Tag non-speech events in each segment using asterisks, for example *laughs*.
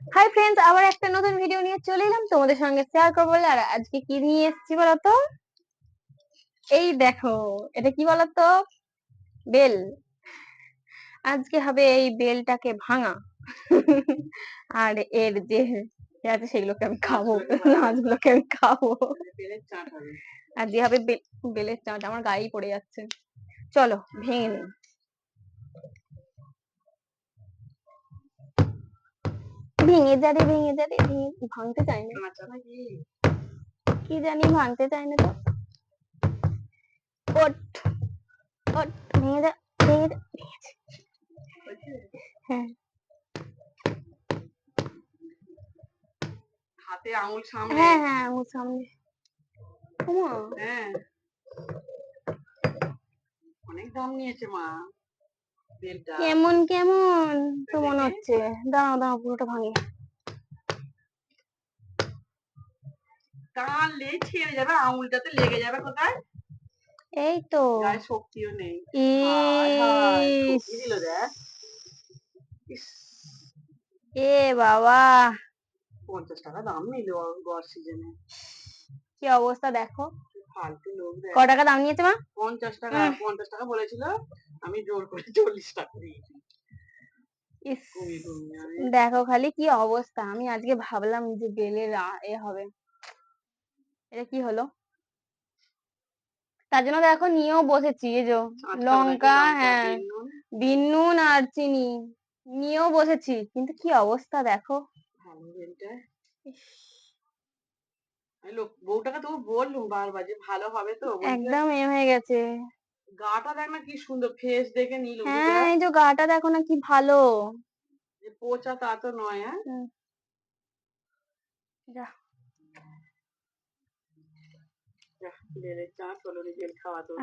Hi friends আবার একটা নতুন ভিডিও নিয়ে চলে এলাম। তোমাদের সঙ্গে শেয়ার করব আর আজকে কি নিয়ে এসেছি বলতো? এই দেখো, এটা কি বলতো? বেল। আজকে হবে এই বেলটাকে ভাঙা। আর এর যে আছে, সেগুলোকে আমি খাব। নাচগুলোকে আমি খাব। আর যে হবে বেলের চাট আমার গায়েই পড়ে যাচ্ছে। চলো, ভেঙে নিই। ভেঙে যা রে ভেঙে যা রে ভেঙে ভাঙতে চাই না। কি? জানি ভাঙতে চাই না তো। ওট ওট ভেঙে যা ভেঙে যা। হ্যাঁ। হাতে আঙুল সামনে হ্যাঁ হ্যাঁ আঙুল সামনে হ্যাঁ। অনেক দাম নিয়েছে মা। কেমন কেমন? তো মনে হচ্ছে। দাঁড়াও দাঁড়াও পুরোটা ভাঙে। টানলে ছেড়ে যাবে আঙুলটাতে লেগে যাবে কোথায়? এই তো। শক্তিও নেই। হায় হায়, এ বাবা। পঞ্চাশ টাকা দাম নিল গড় সিজনে কি অবস্থা দেখো। ফালতু লোক টাকা দাম নিয়েছে মা? পঞ্চাশ টাকা পঞ্চাশ টাকা বলেছিল। আমি জোর করে চল্লিশ টাকা দিয়েছি। ইস কমিয়ে কমিয়ে আমি দেখো খালি কি অবস্থা। আমি আজকে ভাবলাম যে বেলের এ হবে। এটা কি হলো? তার জন্য দেখো নিয়েও বসেছি এই যে লঙ্কা হ্যাঁ বিন নুন, আর চিনি নিয়েও বসেছি। কিন্তু কি অবস্থা দেখো। বউটাকে তবু বললুম বারবার যে ভালো হবে তো একদম এ হয়ে গেছে। গাটা দেখ না কি সুন্দর ফেস দেখে নিল হ্যাঁ এই যে গাটা দেখো না কি ভালো। পচা তা তো নয় হ্যাঁ? যা,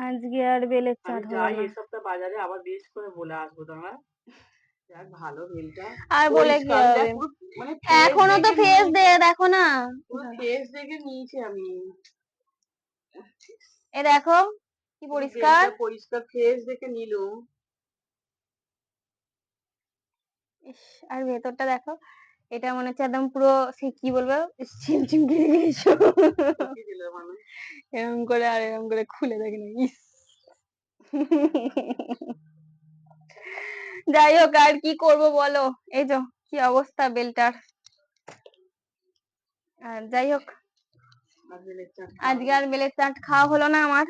আজকে আর বেলের চাট যাই এই সপ্তাহ বাজারে আবার বেশ করে বলে আসব তোমরা। ভালো বেলটা। আর বলে কি হবে? দেখ, পুরো মানে এখনও তো দেখে ফেস নিয়েছি, দেখো না। ফেস দেখে নিয়েছি আমি। এ দেখো কি পরিষ্কার? পরিষ্কার ফেস দেখে নিলুম। আর ভেতরটা দেখো এটা মনে হচ্ছে একদম পুরো সে কি বলব ছিমছিম গিরে গিয়েছো কি এরকম করে আর এরকম করে খুলে দেখি না ইস। যাই হোক আর কি করব বলো? এই যো কি অবস্থা বেলটার? আর যাই হোক আজকে আর বেলের চাট খাওয়া হলো না আমার।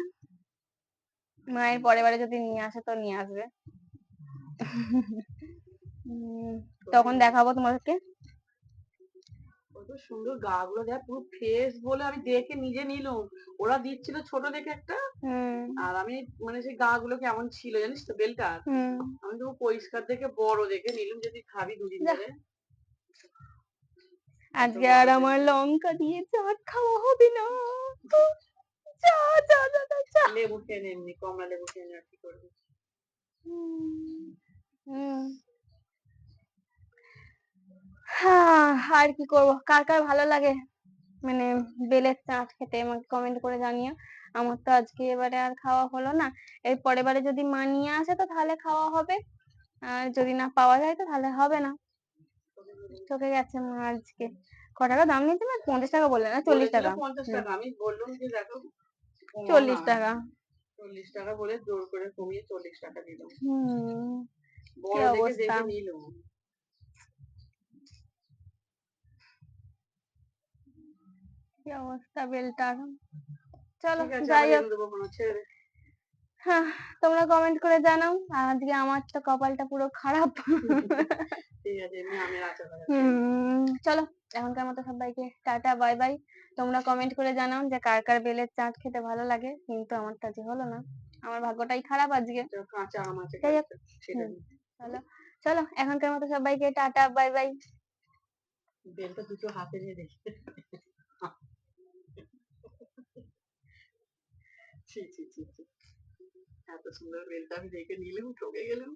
মায়ের পরের বারে যদি নিয়ে আসে তো নিয়ে আসবে। তখন দেখাবো তোমাদেরকে কত সুন্দর গা গুলো দেখ পুরো ফ্রেশ বলে আমি দেখে নিজে নিলুম। ওরা দিচ্ছিল ছোট দেখে একটা। হুম। আর আমি মানে সেই গা গুলো কেমন ছিল জানিস তো বেলটা? আমি তো পরিষ্কার দেখে বড় দেখে নিলুম যদি খাবি দুদিন। ধরে। আজকে আর আমার লঙ্কা দিয়ে চাট খাওয়া হবে না। চা চা চা চা, চা লেবু খেয়ে নে এমনি কমলা লেবু খেয়ে নে আর কি করবি হ্যাঁ আর কি করব কার কার ভালো লাগে। মানে বেলের চাট খেতে আমাকে কমেন্ট করে জানিও। আমার তো আজকে এবারে আর খাওয়া হলো না। এর পরের বারে যদি মা নিয়ে আসে তো তাহলে খাওয়া হবে। আর যদি না পাওয়া যায় তো তাহলে হবে না। ঠকে গেছে মা আজকে। ক টাকা দাম নিয়েছে না পঞ্চাশ টাকা বললে না? চল্লিশ টাকা। পঞ্চাশ টাকা। আমি বললাম যে দেখো চল্লিশ টাকা। চল্লিশ টাকা বলে জোর করে কমিয়ে চল্লিশ টাকা দিল বড় দেখে দেখে নিলুম কি অবস্থা বেলটার? চলো যাই হোক। হ্যাঁ তোমরা কমেন্ট করে জানাও। আজকে আমার তো কপালটা পুরো খারাপ। *laughs* ঠিক আছে। চলো। এখনকার মতো সবাইকে টাটা বাই বাই। তোমরা কমেন্ট করে জানাও যে কার কার বেলের চাট খেতে ভালো লাগে। কিন্তু আমারটা যে হলো না। আমার ভাগ্যটাই খারাপ আজকে। কাঁচা আম আছে। চলো চলো এখনকার মতো সবাইকে টাটা বাই বাই। বেলটা দুটো হাতে নিয়ে দেখি ছি ছি ছি। এত সুন্দর বেলটা আমি দেখে নিলাম ঠকে গেলাম।